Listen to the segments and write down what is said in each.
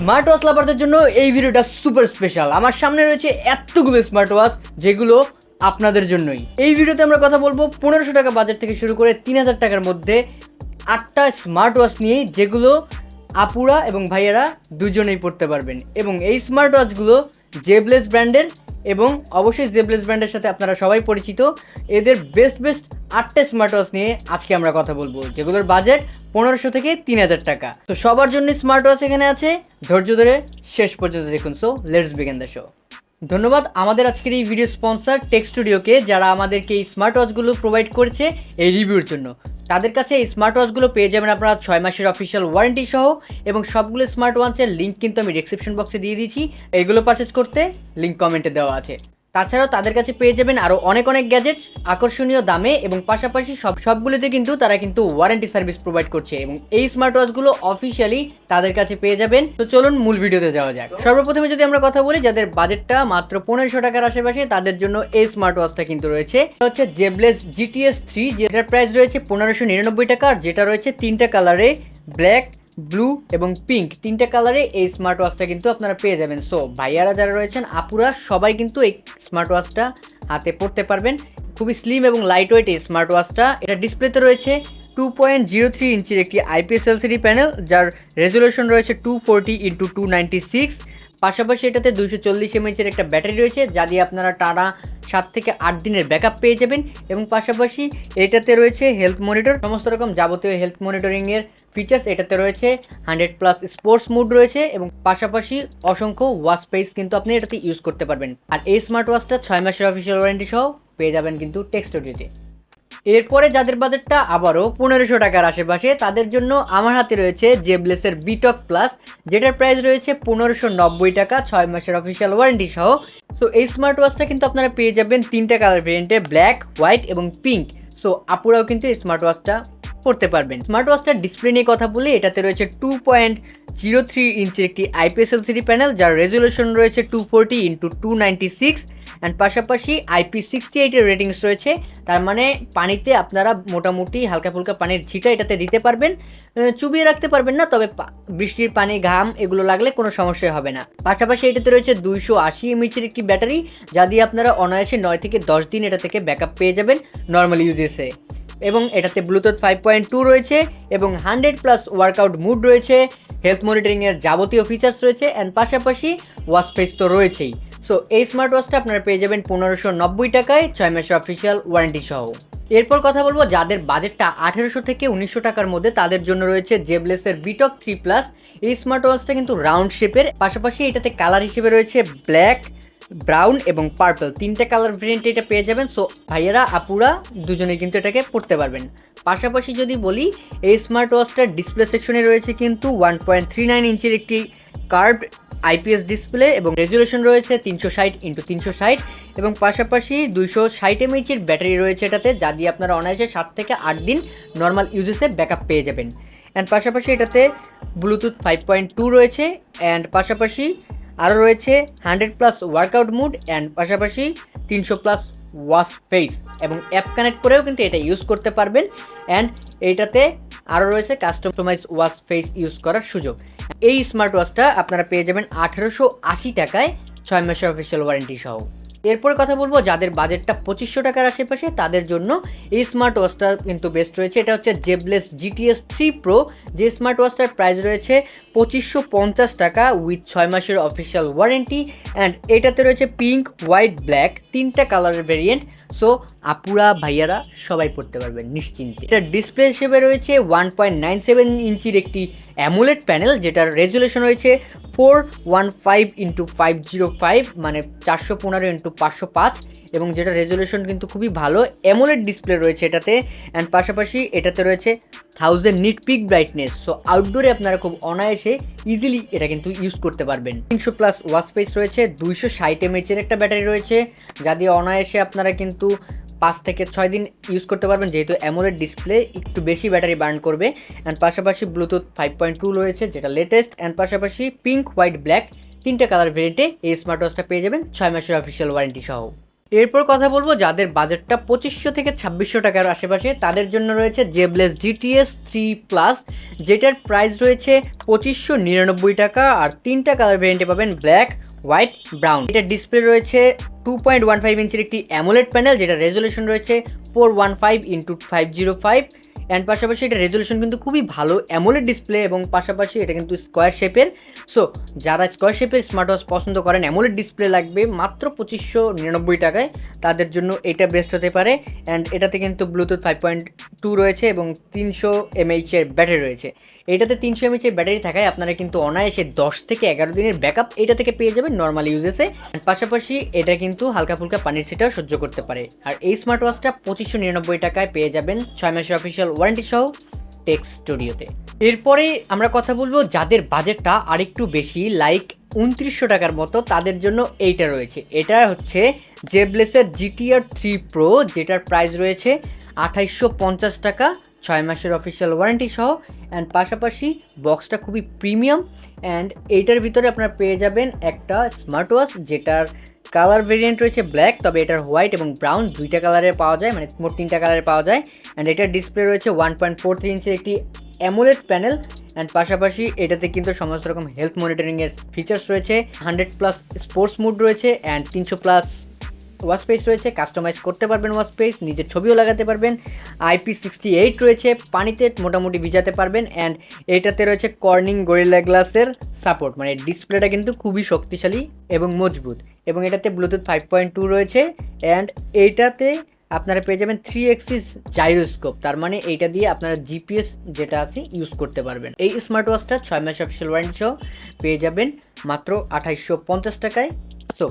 Smart watch লাভারদের জন্য এই ভিডিওটা সুপার স্পেশাল আমার সামনে রয়েছে এতগুলো স্মার্ট ওয়াচ যেগুলো আপনাদের জন্যই। এই ভিডিওতে আমরা কথা বলব পনেরোশো টাকা বাজেট থেকে শুরু করে তিন হাজার টাকার মধ্যে আটটা স্মার্ট ওয়াচ নিয়ে যেগুলো আপুরা এবং ভাইয়ারা দুজনেই পড়তে পারবেন। এবং এই স্মার্ট ওয়াচগুলো জেবলেস ব্র্যান্ডের এবং অবশ্যই জেবলেস ব্র্যান্ডের সাথে আপনারা সবাই পরিচিত। এদের বেস্ট বেস্ট আটটা স্মার্ট ওয়াচ নিয়ে আজকে আমরা কথা বলব, যেগুলোর বাজেট পনেরোশো থেকে তিন হাজার টাকা। তো সবার জন্য স্মার্ট ওয়াচ এখানে আছে। ধৈর্য ধরে শেষ পর্যন্ত দেখুন। So let's begin the show ধন্যবাদ। আমাদের আজকের এই ভিডিও স্পন্সার টেক স্টুডিওকে যারা আমাদেরকে এই স্মার্ট ওয়াচগুলো প্রোভাইড করেছে এই রিভিউর জন্য। তাদের কাছে এই স্মার্ট ওয়াচগুলো পেয়ে যাবেন আপনারা ছয় মাসের অফিসিয়াল ওয়ারেন্টি সহ এবং সবগুলো স্মার্ট ওয়াচের লিঙ্ক কিন্তু আমি ডিসক্রিপশন বক্সে দিয়ে দিয়েছি। এইগুলো পারচেজ করতে লিঙ্ক কমেন্টে দেওয়া আছে। তাছাড়াও তাদের কাছে পেয়ে যাবেন আরও অনেক অনেক গ্যাজেট আকর্ষণীয় দামে এবং পাশাপাশি সব, সবগুলোতে কিন্তু তারা কিন্তু ওয়ারেন্টি সার্ভিস প্রোভাইড করছে এবং এই স্মার্ট ওয়াচগুলো অফিসিয়ালি তাদের কাছে পেয়ে যাবেন। তো চলুন মূল ভিডিওতে যাওয়া যাক। সর্বপ্রথমে যদি আমরা কথা বলি, যাদের বাজেটটা মাত্র পনেরোশো টাকার আশেপাশে, তাদের জন্য এই স্মার্ট ওয়াচটা কিন্তু রয়েছে। হচ্ছে জেবলেস জিটিএস থ্রি যেটার প্রাইস রয়েছে পনেরোশো নিরানব্বই টাকা, আর যেটা রয়েছে তিনটা কালারে ব্ল্যাক ব্লু এবং পিঙ্ক, তিনটা কালারে এই স্মার্ট ওয়াচটা কিন্তু আপনারা পেয়ে যাবেন। সো ভাইয়ারা যারা রয়েছেন, আপুরা সবাই কিন্তু এই স্মার্ট ওয়াচটা হাতে পড়তে পারবেন। খুবই স্লিম এবং লাইট ওয়েট এই স্মার্ট ওয়াচটা এটা ডিসপ্লেতে রয়েছে টু পয়েন্ট জিরো থ্রি ইঞ্চির একটি আইপিএস এলসিডি প্যানেল যার রেজলিউশন রয়েছে two forty into two ninety six পাশাপাশি এটাতে দুইশো চল্লিশ এমএইচের একটা ব্যাটারি রয়েছে, যা দিয়ে আপনারা টানা সাত থেকে আট দিনের ব্যাকআপ পেয়ে যাবেন এবং পাশাপাশি এটাতে রয়েছে হেলথ মনিটর, সমস্ত রকম যাবতীয় হেলথ মনিটরিংয়ের ফিচার্স এটাতে রয়েছে হান্ড্রেড প্লাস স্পোর্টস মুড রয়েছে এবং পাশাপাশি অসংখ্য ওয়াচ পেজ কিন্তু আপনি এটাতে ইউজ করতে পারবেন। আর এই স্মার্ট ওয়াচটা ছয় মাসের অফিসিয়াল ওয়ারেন্টি সহ পেয়ে যাবেন কিন্তু টেক্সট অডিওতে এরপরে যাদের বাজেটটা আবারও পনেরোশো টাকার আশেপাশে, তাদের জন্য আমার হাতে রয়েছে জেবলেসের বিটক প্লাস যেটার প্রাইস রয়েছে পনেরোশো নব্বই টাকা, ছয় মাসের অফিসিয়াল ওয়ারেন্টি সহ। সো এই স্মার্ট ওয়াচটা কিন্তু আপনারা পেয়ে যাবেন তিনটা কালার ভেরিয়েন্টে ব্ল্যাক হোয়াইট এবং পিঙ্ক সো আপুরাও কিন্তু এই স্মার্ট ওয়াচটা করতে পারবেন। স্মার্ট ওয়াচটার ডিসপ্লে নিয়ে কথা বলি, এটাতে রয়েছে টু পয়েন্ট জিরো থ্রি ইঞ্চির একটি আইপিএস এলসিডি প্যানেল, যার রেজলিউশন রয়েছে two forty into two ninety six and পাশাপাশি আইপি সিক্সটি এইটের রেটিংস রয়েছে। তার মানে পানিতে আপনারা মোটামুটি হালকা ফুলকা পানির ছিটা এটাতে দিতে পারবেন চুবিয়ে রাখতে পারবেন না, তবে বৃষ্টির পানি, ঘাম এগুলো লাগলে কোনো সমস্যা হবে না। পাশাপাশি এটাতে রয়েছে দুইশো আশি এমএইচের একটি ব্যাটারি, যা দিয়ে আপনারা অনায়াসে নয় থেকে দশ দিন এটা থেকে ব্যাকআপ পেয়ে যাবেন নর্মাল ইউজেসে এবং এটাতে ব্লুটুথ ফাইভ পয়েন্ট টু রয়েছে এবং হান্ড্রেড প্লাস ওয়ার্কআউট মুড রয়েছে হেলথ মনিটরিংয়ের যাবতীয় ফিচার্স রয়েছে অ্যান্ড পাশাপাশি ওয়াচ ফেস তো রয়েছেই। সো এই স্মার্ট ওয়াচটা আপনারা পেয়ে যাবেন পনেরোশো নব্বই টাকায় ছয় মাসের অফিসিয়াল ওয়ারেন্টি সহ। এরপর কথা বলব যাদের বাজেটটা আঠেরোশো থেকে উনিশশো টাকার মধ্যে, তাদের জন্য রয়েছে জেবলেসের বিটক থ্রি প্লাস এই স্মার্ট ওয়াচটা কিন্তু রাউন্ড শেপের পাশাপাশি এটাতে কালার হিসেবে রয়েছে ব্ল্যাক ব্রাউন এবং পার্পল তিনটে কালার ভেরিয়েন্ট এটা পেয়ে যাবেন। সো ভাইয়েরা, আপুরা দুজনে কিন্তু এটাকে পড়তে পারবেন। পাশাপাশি যদি বলি, এই স্মার্ট ওয়াচটার ডিসপ্লে সেকশনে রয়েছে কিন্তু ওয়ান পয়েন্ট থ্রি নাইন ইঞ্চির একটি কার্ভ আইপিএস ডিসপ্লে এবং রেজুলেশন রয়েছে তিনশো ষাট ইন্টু তিনশো ষাট এবং পাশাপাশি দুইশো ষাট এমএইচের ব্যাটারি রয়েছে এটাতে, যা দিয়ে আপনারা অনায়াসে সাত থেকে আট দিন নর্মাল ইউজেসে ব্যাকআপ পেয়ে যাবেন। অ্যান্ড পাশাপাশি এটাতে ব্লুটুথ ফাইভ পয়েন্ট টু রয়েছে। অ্যান্ড পাশাপাশি আরও রয়েছে hundred plus workout mode and পাশাপাশি তিনশো প্লাস ওয়াশ ফেস এবং অ্যাপ কানেক্ট করেও কিন্তু এটা ইউজ করতে পারবেন অ্যান্ড এইটাতে আরও রয়েছে কাস্টমাইজ ওয়াশ ফেস ইউজ করার সুযোগ। এই স্মার্ট ওয়াচটা আপনারা পেয়ে যাবেন আঠেরোশো আশি টাকায় ছয় মাসের অফিসিয়াল ওয়ারেন্টি সহ। এরপরে কথা বলব যাদের বাজেটটা পঁচিশশো টাকার আশেপাশে, তাদের জন্য এই স্মার্ট ওয়াচটা কিন্তু বেস্ট রয়েছে। এটা হচ্ছে জেবলেস জিটিএস থ্রি প্রো যে স্মার্ট ওয়াচটার প্রাইস রয়েছে পঁচিশশো পঞ্চাশ টাকা উইথ ছয় মাসের অফিসিয়াল ওয়ারেন্টি অ্যান্ড এটাতে রয়েছে পিঙ্ক হোয়াইট ব্ল্যাক তিনটা কালারের ভেরিয়েন্ট সো আপুরা, ভাইয়ারা সবাই পড়তে পারবেন নিশ্চিন্তে। এটা ডিসপ্লে হিসেবে রয়েছে ওয়ান পয়েন্ট নাইন সেভেন ইঞ্চির একটি অ্যামুলেট প্যানেল যেটার রেজুলেশন রয়েছে four one five into five zero five মানে চারশো পনেরো ইন্টু পাঁচশো পাঁচ, এবং যেটা রেজুলেশন কিন্তু খুবই ভালো অ্যামোলেড ডিসপ্লে রয়েছে এটাতে অ্যান্ড পাশাপাশি এটাতে রয়েছে thousand nit peak brightness so আউটডোরে আপনারা খুব অনায়াসে ইজিলি এটা কিন্তু ইউজ করতে পারবেন। তিনশো প্লাস ওয়াশ স্পেস রয়েছে, দুইশো ষাট একটা ব্যাটারি রয়েছে, যা দিয়ে অনায়াসে আপনারা কিন্তু পাঁচ থেকে ছয় দিন ইউজ করতে পারবেন। যেহেতু অ্যামোলেড ডিসপ্লে একটু বেশি ব্যাটারি বার্ন করবে। অ্যান্ড পাশাপাশি ব্লুটুথ ফাইভ পয়েন্ট টু রয়েছে, যেটা লেটেস্ট অ্যান্ড পাশাপাশি পিঙ্ক হোয়াইট ব্ল্যাক তিনটা কালার ভেরিয়েন্টে এই স্মার্ট ওয়াচটা পেয়ে যাবেন ছয় মাসের অফিসিয়াল ওয়ারেন্টি সহ। এরপর কথা বলব যাদের বাজেটটা পঁচিশশো থেকে ছাব্বিশশো টাকার আশেপাশে, তাদের জন্য রয়েছে জেবলেস জিটিএস থ্রি প্লাস যেটার প্রাইস রয়েছে পঁচিশশো নিরানব্বই টাকা। আর তিনটা কালার ভেরিয়েন্টে পাবেন ব্ল্যাক হোয়াইট, ব্রাউন। এটা ডিসপ্লে রয়েছে টু পয়েন্ট ওয়ান ফাইভ ইঞ্চির একটি অ্যামোলেড প্যানেল যেটা রেজলিউশন রয়েছে four one five into five zero five and পাশাপাশি এটা রেজলিউশন কিন্তু খুবই ভালো অ্যামোলেড ডিসপ্লে এবং পাশাপাশি এটা কিন্তু স্কোয়ার শেপের সো যারা স্কোয়ার শেপের স্মার্ট ওয়াচ পছন্দ করেন অ্যামোলেড ডিসপ্লে লাগবে মাত্র পঁচিশশো নিরানব্বই টাকায়। তাদের জন্য এটা বেস্ট হতে পারে। অ্যান্ড এটাতে কিন্তু ব্লুটুথ ফাইভ পয়েন্ট টু রয়েছে এবং তিনশো এমএইচের ব্যাটারি রয়েছে। এটাতে তিনশো এমএইচের ব্যাটারি থাকায় আপনারা কিন্তু অনায়াসে দশ থেকে এগারো দিনের ব্যাকআপ এটা থেকে পেয়ে যাবেন নর্মাল ইউজেসে পাশাপাশি এটা কিন্তু হালকা ফুলকা পানির সেটাও সহ্য করতে পারে। আর এই স্মার্ট ওয়াচটা পঁচিশশো নিরানব্বই টাকায় পেয়ে যাবেন ছয় মাসের অফিসিয়াল ওয়ারেন্টি সহ টেক্স স্টুডিওতে এরপরে আমরা কথা বলব যাদের বাজেটটা আরেকটু বেশি লাইক উনত্রিশশো টাকার মতো, তাদের জন্য এইটা রয়েছে। এটা হচ্ছে জেবলেসের জিটিআর থ্রি প্রো যেটার প্রাইস রয়েছে আঠাইশশো পঞ্চাশ টাকা, ছয় মাসের অফিসিয়াল ওয়ারেন্টি সহ অ্যান্ড পাশাপাশি বক্সটা খুবই প্রিমিয়াম অ্যান্ড এইটার ভিতরে আপনারা পেয়ে যাবেন একটা স্মার্ট ওয়াচ যেটার কালার ভেরিয়েন্ট রয়েছে ব্ল্যাক তবে এটার হোয়াইট এবং ব্রাউন দুইটা কালারে পাওয়া যায় মানে মোট তিনটা কালারে পাওয়া যায়। অ্যান্ড এটার ডিসপ্লে রয়েছে ওয়ান পয়েন্ট ফোর থ্রি ইঞ্চের একটি অ্যামোলেড প্যানেল অ্যান্ড পাশাপাশি এটাতে কিন্তু সমস্ত রকম হেলথ মনিটরিংয়ের ফিচার্স রয়েছে। হান্ড্রেড প্লাস স্পোর্টস মুড রয়েছে অ্যান্ড তিনশো প্লাস ওয়াশ স্পেস রয়েছে কাস্টমাইজ করতে পারবেন ওয়াশ স্পেস নিজের ছবিও লাগাতে পারবেন আইপি সিক্সটি এইট রয়েছে, পানিতে মোটামুটি ভিজাতে পারবেন অ্যান্ড এটাতে রয়েছে কর্নিং গরিলা গ্লাসের সাপোর্ট মানে ডিসপ্লেটা কিন্তু খুবই শক্তিশালী এবং মজবুত, এবং এটাতে ব্লুটুথ ফাইভ পয়েন্ট টু রয়েছে অ্যান্ড এইটাতে আপনারা পেয়ে যাবেন থ্রি এক্সিস জাইরোস্কোপ তার মানে এইটা দিয়ে আপনারা জিপিএস যেটা আছে ইউজ করতে পারবেন। এই স্মার্ট ওয়াচটা ছয় মাস অফিসিয়াল ওয়ারেন্টি সহ পেয়ে যাবেন মাত্র আঠাইশশো পঞ্চাশ টাকায়। সো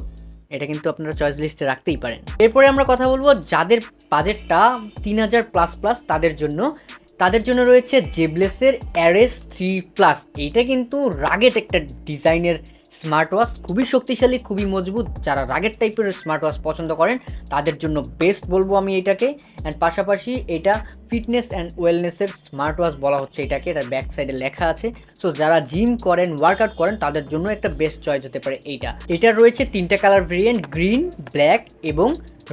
এটা কিন্তু আপনারা চয়েস লিস্টে রাখতেই পারেন। এরপরে আমরা কথা বলব যাদের বাজেটটা তিন হাজার প্লাস প্লাস তাদের জন্য। তাদের জন্য রয়েছে জেবলেসের অ্যারেস থ্রি প্লাস এইটা কিন্তু রাগেট একটা ডিজাইনের স্মার্ট ওয়াচ খুবই শক্তিশালী, খুবই মজবুত। যারা রাগেট টাইপের স্মার্ট ওয়াচ পছন্দ করেন, তাদের জন্য বেস্ট বলব আমি এটাকে। অ্যান্ড পাশাপাশি এটা ফিটনেস অ্যান্ড ওয়েলনেসের স্মার্ট ওয়াচ বলা হচ্ছে এটাকে এটার ব্যাক সাইডে লেখা আছে। সো যারা জিম করেন ওয়ার্কআউট করেন, তাদের জন্য একটা বেস্ট চয়েস হতে পারে এইটা। এটা রয়েছে তিনটা কালার ভেরিয়েন্ট গ্রিন ব্ল্যাক এবং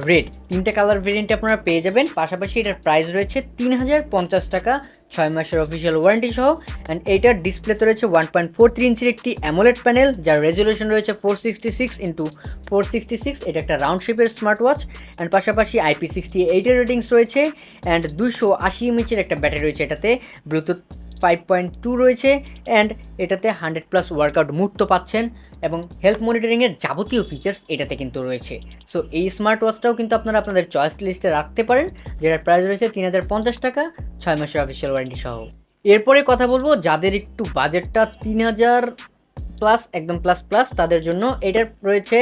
রেড তিনটা কালার ভেরিয়েন্ট আপনারা পেয়ে যাবেন। পাশাপাশি এটার প্রাইস রয়েছে তিন হাজার পঞ্চাশ টাকা। ছয় মাসের অফিসিয়াল ওয়ারেন্টি সহ অ্যান্ড এইটার ডিসপ্লেতে রয়েছে ওয়ান পয়েন্ট ফোর থ্রি ইঞ্চির একটি অ্যামোলেট প্যানেল যার রেজলিউশন রয়েছে four sixty six into four sixty six এটা একটা রাউন্ড শেপের স্মার্ট ওয়াচ অ্যান্ড পাশাপাশি আইপি সিক্সটি এইটের রেটিংস রয়েছে অ্যান্ড দুশো আশি এমএচের একটা ব্যাটারি রয়েছে এটাতে ব্লুটুথ ফাইভ পয়েন্ট টু রয়েছে অ্যান্ড এটাতে হান্ড্রেড প্লাস ওয়ার্কআউট মুড তো পাচ্ছেন এবং হেলথ মনিটরিংয়ের যাবতীয় ফিচার্স এটাতে কিন্তু রয়েছে। সো এই স্মার্ট ওয়াচটাও কিন্তু আপনারা আপনাদের চয়েস লিস্টে রাখতে পারেন, যেটার প্রাইস রয়েছে তিন হাজার পঞ্চাশ টাকা, ছয় মাসের অফিসিয়াল ওয়ারেন্টি সহ। এরপরে কথা বলব, যাদের একটু বাজেটটা তিন হাজার প্লাস একদম প্লাস প্লাস তাদের জন্য এটার রয়েছে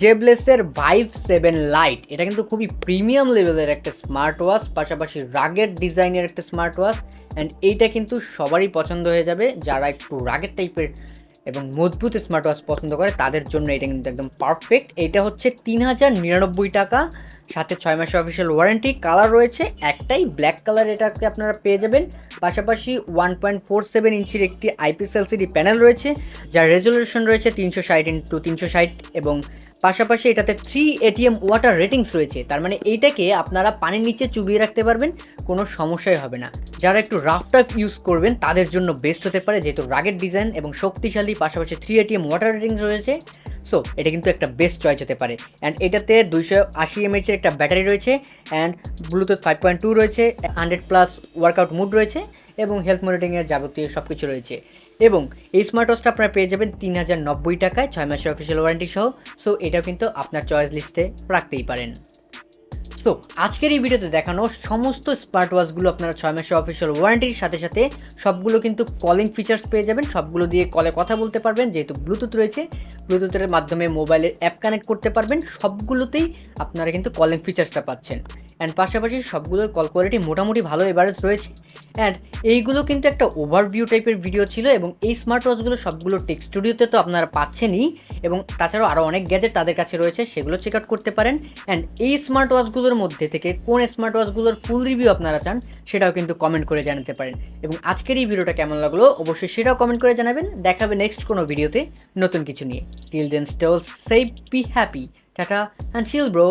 জেবলেসের ভাইভ সেভেন লাইট এটা কিন্তু খুবই প্রিমিয়াম লেভেলের একটা স্মার্ট ওয়াচ পাশাপাশি রাগের ডিজাইনের একটা স্মার্ট ওয়াচ অ্যান্ড এইটা কিন্তু সবারই পছন্দ হয়ে যাবে। যারা একটু রাগের টাইপের এবং মজবুত স্মার্ট ওয়াচ পছন্দ করে, তাদের জন্য এটা কিন্তু একদম পারফেক্ট এটা হচ্ছে তিন হাজার নিরানব্বই টাকা। সাথে ছয় মাসের অফিসিয়াল ওয়ারেন্টি কালার রয়েছে, একটাই ব্ল্যাক কালার এটাকে আপনারা পেয়ে যাবেন। পাশাপাশি ওয়ান পয়েন্ট ফোর সেভেন ইঞ্চির একটি আইপিএস এলসিডি প্যানেল রয়েছে, যার রেজলিউশন রয়েছে তিনশো ষাট ইন্টু তিনশো ষাট এবং পাশাপাশি এটাতে থ্রি এটিএম ওয়াটার রেটিংস রয়েছে। তার মানে এইটাকে আপনারা পানির নিচে চুবিয়ে রাখতে পারবেন, কোনো সমস্যাই হবে না। যারা একটু রাফ টাইপ ইউজ করবেন, তাদের জন্য বেস্ট হতে পারে, যেহেতু রাগের ডিজাইন এবং শক্তিশালী, পাশাপাশি থ্রি এটিএম ওয়াটার রেটিংস রয়েছে। সো এটা কিন্তু একটা বেস্ট চয়েস হতে পারে। অ্যান্ড এটাতে দুইশো আশি এমএচের একটা ব্যাটারি রয়েছে and Bluetooth five point two রয়েছে হান্ড্রেড প্লাস ওয়ার্কআউট মুড রয়েছে এবং হেলথ মনিটরিংয়ের যাবতীয় সব কিছু রয়েছে। এবং এই স্মার্ট ওয়াচটা আপনারা পেয়ে যাবেন তিন হাজার নব্বই টাকায় ছয় মাসের অফিসিয়াল ওয়ারেন্টি সহ। সো এটাও কিন্তু আপনার চয়েস লিস্টে রাখতেই পারেন। সো আজকের এই ভিডিওতে দেখানো সমস্ত স্মার্ট ওয়াচগুলো আপনারা ছয় মাসের অফিসিয়াল ওয়ারেন্টির সাথে সাথে সবগুলো কিন্তু কলিং ফিচার্স পেয়ে যাবেন। সবগুলো দিয়ে কলে কথা বলতে পারবেন, যেহেতু ব্লুটুথ রয়েছে। ব্লুটুথের মাধ্যমে মোবাইলের অ্যাপ কানেক্ট করতে পারবেন। সবগুলোতেই আপনারা কিন্তু কলিং ফিচার্সটা পাচ্ছেন। অ্যান্ড পাশাপাশি সবগুলোর কল কোয়ালিটি মোটামুটি ভালো এভারেজ রয়েছে। অ্যান্ড এইগুলো কিন্তু একটা ওভারভিউ টাইপের ভিডিও ছিল এবং এই স্মার্ট ওয়াচগুলো সবগুলো টেক স্টুডিওতে তো আপনারা পাচ্ছেনই এবং তাছাড়াও আরও অনেক গ্যাজেট তাদের কাছে রয়েছে, সেগুলো চেক আউট করতে পারেন। অ্যান্ড এই স্মার্ট ওয়াচগুলোর মধ্যে থেকে কোন স্মার্ট ওয়াচগুলোর ফুল রিভিউ আপনারা চান, সেটাও কিন্তু কমেন্ট করে জানাতে পারেন। এবং আজকের এই ভিডিওটা কেমন লাগল অবশ্যই সেটাও কমেন্ট করে জানাবেন। দেখাবে নেক্সট কোনো ভিডিওতে নতুন কিছু নিয়ে। Till then stay safe be happy tata and chill bro